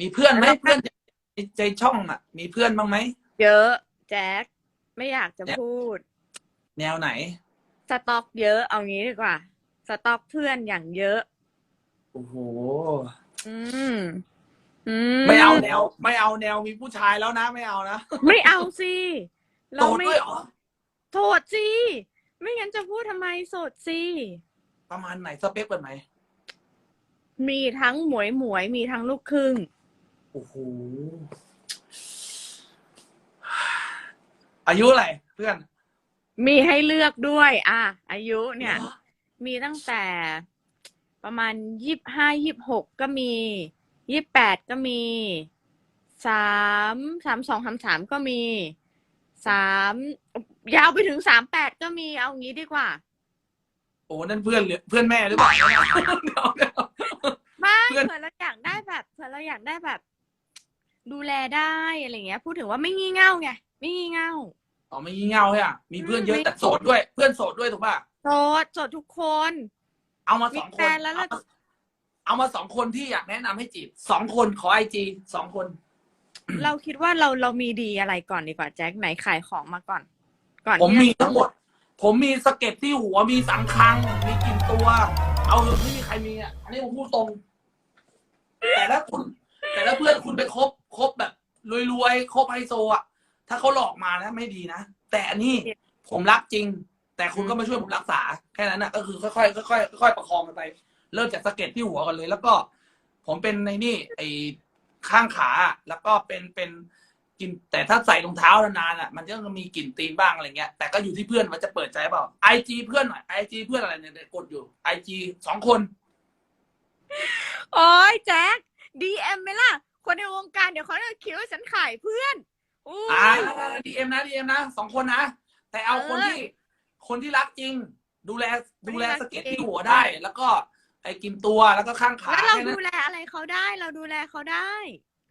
มีเพื่อนไหมแล้วก็เพื่อนในใจช่องอะ มีเพื่อนบ้างไหมเยอะ แจ็คไม่อยากจะพูด แนวไหน สต็อกเยอะเอางี้ดีกว่า สต็อกเพื่อนอย่างเยอะ โอ้โห อืมอืไม่เอาแนว ไม่เอาแนวมีผู้ชายแล้วนะ ไม่เอานะ ไม่เอาสิโสเราดไม่ด้วยเหรอโสดสิ ไม่งั้นจะพูดทำไมโสดสิประมาณไหนสเปคแบบไหนมีทั้งหมวยหมวยมีทั้งลูกครึ่ง โอ้โหอายุอะไรเพื่อน มีให้เลือกด้วย อะ อายุเนี่ยมีตั้งแต่ประมาณยี่สิบห้ายี่สิบหกก็มียี่สิบแปดก็มีสามสามสองสามสามก็มีสามยาวไปถึงสามแปดก็มีเอางี้ดีกว่า โอ้นั่นเพื่อนหรือเพื่อนแม่หรือเปล่าเดี๋ยวเดี๋ยว ไม่เพื่อน เผื่อเราอยากได้แบบเผื่อเราอยากได้แบบ ดูแลได้อะไรเงี้ย พูดถึงว่าไม่งี่เง่าไงไม่งี่เง่าอ๋อไม่งี่เง่าใช่อะมีเพื่อนเยอะไม่แต่โสดด้วย เพื่อนโสดด้วยถูกป่ะโสดโสดทุกคน เอามาสองมีคแฟนนแล้วเราเอามาเอามาสองคนที่อยากแนะนำให้จีบสองคนขอไอจีสองคน เราคิดว่าเราเรามีดีอะไรก่อนดีกว่าแจ็คไหนขายของมาก่อน ก่อนผมที่มีจะทั้งหมด ผมมีสะเก็ตที่หัวมีสังคัง มีกลิ่นตัว เอาเถอะไม่มีใครมีอะ อันนี้ผมพูดตรง แต่ถ้าคุณ แต่ถ้าเพื่อนคุณไปคบคบแบบ รวยๆคบไฮโซอะ ถ้าเขาหลอกมานะไม่ดีนะ แต่อันนี้ผมรักจริง แต่คุณก็มาช่วยผมรักษาแค่นั้นนะก็คือค่อยๆค่อยๆค่อยๆประคองกันไป เริ่มจากสะเก็ตที่หัวกันเลย แล้วก็ ผมเป็นในนี่ไอ้ข้างขาแล้วก็เป็นเป็นกลินแต่ถ้าใส่รองเท้านานๆอะ มันก็มีกลิ่นตีนบ้างอะไรเงี้ยแต่ก็อยู่ที่เพื่อนว่าจะเปิดใจเปล่าไอจีเพื่อนหน่อยไอจีเพื่อนอะไรเนี่ยกดอยู่ไอจีสองคน โอ้ยแจ็คดีเอ็มไหมล่ะ คนในวงการเดี๋ยวเขาจะคิดว่าฉันขายเพื่อนอุ้อ่ายดีเอ็มนะดีเอ็มนะสองคนนะ แต่เอาคนเออที่ คนที่รักจริง ดูแลดูแลคนที่รักสะเก็ตจริงที่หัวได้ แล้วก็ไอ้กินตัวแล้วก็ข้างขาแล้วเราแค่นั้ดูนแลอะไรเขาได้ เราดูแลเขาได้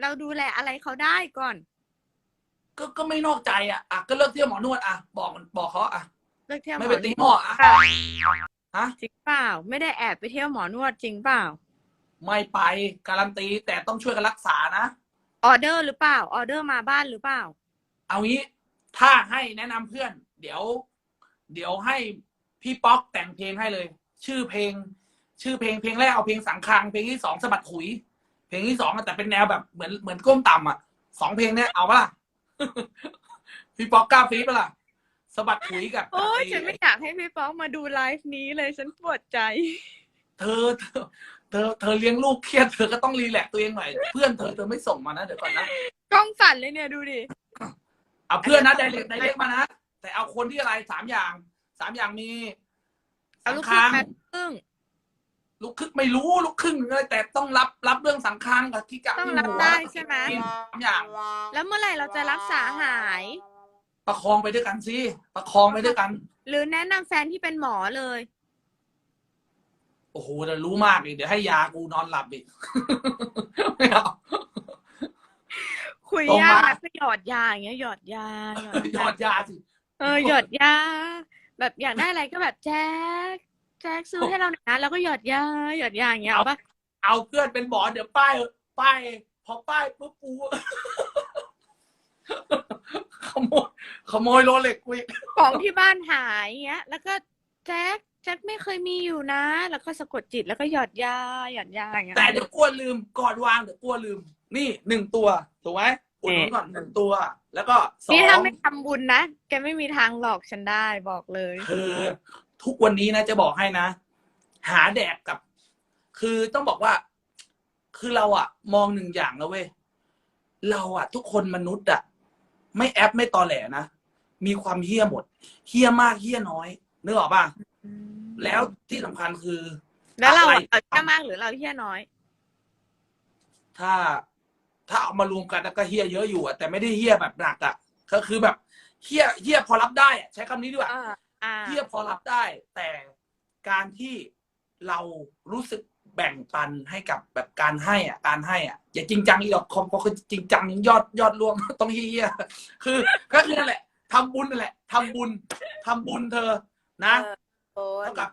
เราดูแลอะไรเขาได้ก่อน ก็ก็ไม่นอกใจอะอะก็เลิกเที่ยวหมอนวดอะบอกมันบอกเขาอะเลิกเที่ยวหมไม่อไปนตีวดหม้ออะค่ะฮะจริงเปล่า ไม่ได้แอบไปเที่ยวหมอนวดจริงเปล่า ไม่ไปการันตีแต่ต้องช่วยกันรักษานะ ออเดอร์หรือเปล่า ออเดอร์มาบ้านหรือเปล่า เอางี้ถ้าให้แนะนำเพื่อน เดี๋ยว เดี๋ยวให้พี่ป๊อกแต่งเพลงให้เลย ชื่อเพลง ชื่อเพลงเพลงแรกเอาเพลงสังคังเพลงที่สองสะบัดขุย เพลงที่สองอะแต่เป็นแนวแบบเหมือนเหมือนก้มต่ำอะสองเพลงเนี้ยเอาปะล่ะ พี่ป๊อกกล้าฟีดปะล่ะสะบัดขุยกับโอ้ยไฉันไม่อยากให้พี่ป๊อกมาดูไลฟ์นี้เลยฉันปวดใจ เธอเธอ เธอเธอเลี้ยงลูกเครียดเธอก็ต้องรีแลกซ์ตัวเองหน่อย เพื่อนเธอเธอไม่ส่งมานะเดี๋ยวก่อนนะกล้องสั่นเลยเนี่ยดูดิ เอาเพื่อนนะไดเรกไดเรกมานะแต่เอาคนที่อะไรสามอย่างสามอย่างมีเอาสังลูกครึ่คังงมาครึ่ง ลูกครึ่งไม่รู้ลูกครึ่งเลยแต่ต้องรับรับเรื่องสังคังกับที่กะต้องที่รับหัวได้ใช่ไหม สามอย่าง แล้วเมื่อไหร่เราจะรักษาหาย ประคองไปด้วยกันสิประคองไปด้วยกัน หรือแนะนำแฟนที่เป็นหมอเลยโอ้โหเดี๋ยวรู้มากอีกเดี๋ยวให้ยากูนอนหลับอีกไม่เอาคุยตรงยากมานะก็หยอดยาอย่างเงี้ยหยอดยาหยอดหยยาอดยาสิเออหยอดยา แบบอยากได้อะไรก็แบบแจ็คแจ็คซื้อให้เราหน่อยนะแล้วก็หยอดยาหยอดยาอย่างเงี้ยเอาปะเอาเพื่อนเป็นหมอเดี๋ยวป้ายป้ายพอป้ายปุ๊บกูขโมยขโมยโรเล็กกูอีกของที่บ้านหายเงี้ย แล้วก็แจ็คแจ็คไม่เคยมีอยู่นะ แล้วก็สะกดจิตแล้วก็หยอดยาหยอดยาอย่างเงี้ยแต่เดี๋ยวกลัวลืมก่อนวางเดี๋ยวกลัวลืม นี่หนึ่งตัวถูกไหมอุดหนุนก่อนหนึ่งตัว แล้วก็สองนี่ถ้าไม่ทำบุญนะแกไม่มีทางหลอกฉันได้บอกเลยคือทุกวันนี้นะจะบอกให้นะ หาแดกกับ คือต้องบอกว่า คือเราอะมองหนึ่งอย่างนะเว้ยเราอะทุกคนมนุษย์อะไม่แอปไม่ตอแหลนะมีความเฮี้ยหมดเฮี้ยมากเฮี้ยน้อยนึกออกป่ะ แล้วที่สำคัญคือ แล้วเราอะไรอะเราเที่ยมากหรือเราเที่ยน้อย ถ้าถ้าเอามารวมกันแล้วก็เฮี้ยเยอะอยู่อะแต่ไม่ได้เฮี้ยแบบหนักอะก็คือแบบเฮี้ยเฮี้ยพอรับได้อะใช้คำนี้ดีกว่าอ่าอ่าเทียบพอรับได้ แต่การที่เรารู้สึกแบ่งปันให้กับแบบการให้อะการให้อะอย่าจริงจังอีกหรอกคอมพอคือจริงจังยอดยอดรวม ต้องเฮียคือก็คือนั่นแหละทำบุญนั่นแหละทำบุญทำบุญเธอนะโอ้ย เท่ากับ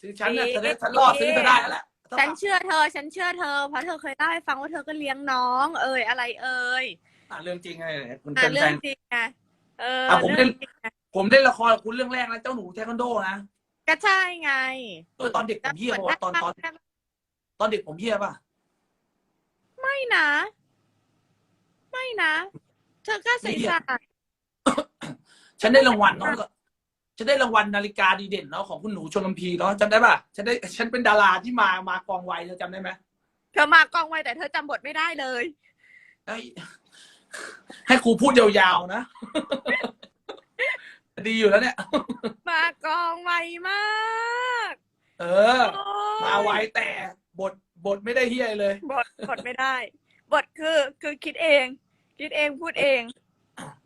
ซื้อฉันเนี่ยดีจะได้ฉันรอดซื้อเธอได้แล้วแหละฉันเชื่อเธอ ฉันเชื่อเธอ เพราะเธอเคยเล่าให้ฟังว่าเธอก็เลี้ยงน้อง เอ่ยอะไรเอ่ยอะเรื่องจริงไงคุณอะเป็นเรื่แฟองนจริงไงเอออะผมเรื่เล่องนจริงไงผมเล่นละครกับคุณเรื่องแรกนะเจ้าหนูเทควันโดนะก็ใช่ไงเออตอนเด็กผมเฮี้ยป่ะวะตอนตอนตอนเด็กผมเฮี้ยป่ะไม่นะ ไม่นะ เธอก็ใส่ไม่เหี้ยใส่ฉันได้รางวัลเนาะ ฉันได้รางวัลนาฬิกาดีเด่นเนาะของคุณหนูชลพีเนาะจำได้ป่ะฉันได้ฉันเป็นดาราที่มามากองไวเธอจำได้ไหมเธอมากองไว้แต่เธอจำบทไม่ได้เลย เอ้ยให้ครูพูดยาวๆนะ ดีอยู่แล้วเนี่ย มากองไวมากเออ โอ้ยมาไวแต่บทบทไม่ได้เฮี้ยเลย บทบทไม่ได้ บทคือคือคิดเอง คิดเองพูดเอง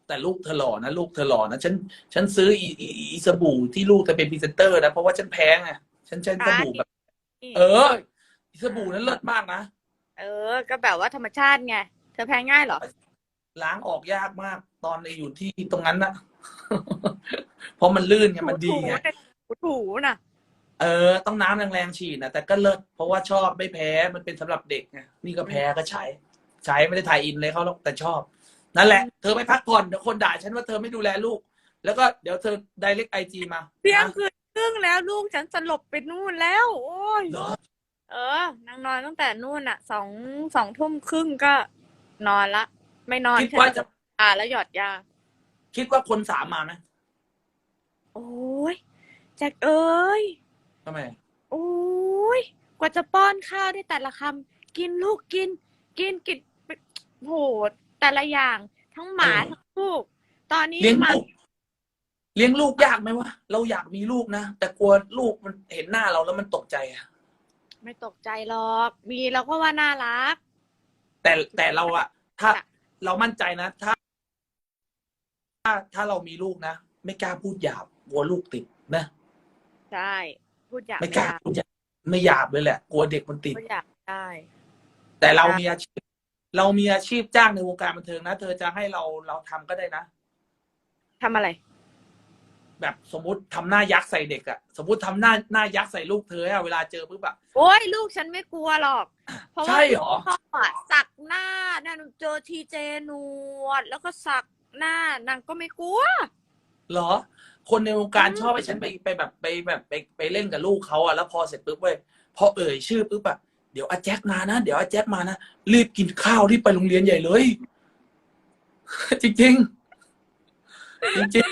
แต่ลูกเธอหล่อนะลูกเธอหล่อนะฉันฉันซื้ออีอีอีสบู่ที่ลูกเธอเป็นพรีเซนเตอร์นะเพราะว่าฉันแพ้ไงฉันใช้สบู่แบบ เอออีสบู่นั้นเลิศมากนะเออ ก็แบบว่าธรรมชาติไง เธอแพ้ง่ายเหรอ ล้างออกยากมากตอนอยู่ที่ตรงนั้นนะเพราะมันลื่นไงมันดีไงถูถูน่ะเออ ต้องน้ำแรงๆฉีดนะแต่ก็เลิศเพราะว่าชอบไม่แพ้มันเป็นสำหรับเด็กไงนี่ก็แพ้ก็ใช้ ใช้ไม่ได้ถ่ายอินเลยเขาหรอกแต่ชอบ นั่นแหละ เธอไปพักผ่อนเดี๋ยวคนด่าฉันว่าเธอไม่ดูแลลูก แล้วก็เดี๋ยวเธอไดเรกไอจีมาเที่ยงนะคืนครึ่งแล้วลูกฉันสลบไปนู่นแล้ว โอ้ย เหรอเออนางนอนตั้งแต่นู่นอะสองสองทุ่มครึ่งก็นอนละ ไม่นอนคิดว่าจะอ่าแล้วหยอดยา คิดว่าคนสามมาไหมโอ้ยแจ็คเอ้ยทำไมโอ้ยกว่าจะป้อนข้าวได้แต่ละคำกินลูกกิน กินกินโห แต่ละอย่างทั้งหมาทั้งลูก ตอนนี้เลี้ยงมา ลูกเลี้ยงลูกยากไหมวะเราอยากมีลูกนะแต่กลัวลูกมันเห็นหน้าเราแล้วมันตกใจอะไม่ตกใจหรอก มีเราก็ว่าน่ารัก แต่แต่เราอะถ้าจ้ะเรามั่นใจนะ ถ้า ถ้าถ้าเรามีลูกนะไม่กล้าพูดหยาบกลัวลูกติดนะใช่ พูดอยากไม่กล้าพูดหยาบไม่หยาบเลยแหละกลัวเด็กมันติด พูดอยากได้ แต่เรามีอาชีพ เรามีอาชีพจ้างในวงการบันเทิงนะ เธอจะให้เราเราทำก็ได้นะ ทำอะไร แบบสมมติทำหน้ายักษ์ใส่เด็กอะสมมติทำหน้าหน้ายักษ์ใส่ลูกเธออะเวลาเจอปุ๊บอะ โอ้ยลูกฉันไม่กลัวหรอก เพราะใช่ว่าเหรอ พ่ออะสักหน้านั่นเจอทีเจหนวด แล้วก็สักหน้านางก็ไม่กลัว เหรอ คนในวงการอืมชอบให้ฉันไปไปแบบไปแบบไปไปเล่นกับลูกเขาอะแล้วพอเสร็จปุ๊บเว้ยพอเอ่ยชื่อปุ๊บอะ เดี๋ยวอาแจ็คมานะเดี๋ยวอาแจ็คมานะรีบกินข้าวรีบไปโรงเรียนใหญ่เลย จริงจริงๆจริง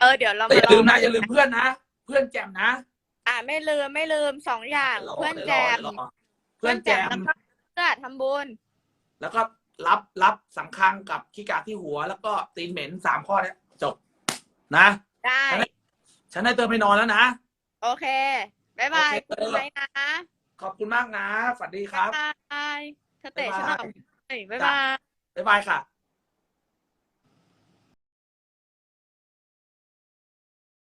เออเดี๋ยวเราๆแต่มาอย่าลลือมงนะอย่าลืมเพื่อนนะเพื่อนแจมนะอ่าไม่ลืมไม่ลืมสองอย่างดี๋ยวรเพื่อนแจมเดี๋ยวรอเพื่อนแจมแล้วก็เพื่อทำบุญแล้วก็รับรับสังคังกับขี้กากที่หัว แล้วก็ตีนเหม็นสามข้อเนี้ยจบนะได้ฉันให้เติมไปนอนแล้วนะ โอเค บ๊ายบายโอเคคุณไว้นะ ขอบคุณมากนะ สวัสดีครับบ๊ายบายเธอเตะฉันออกบ๊ายบายเฮ้ยบ๊ายบาย บ๊ายบายค่ะ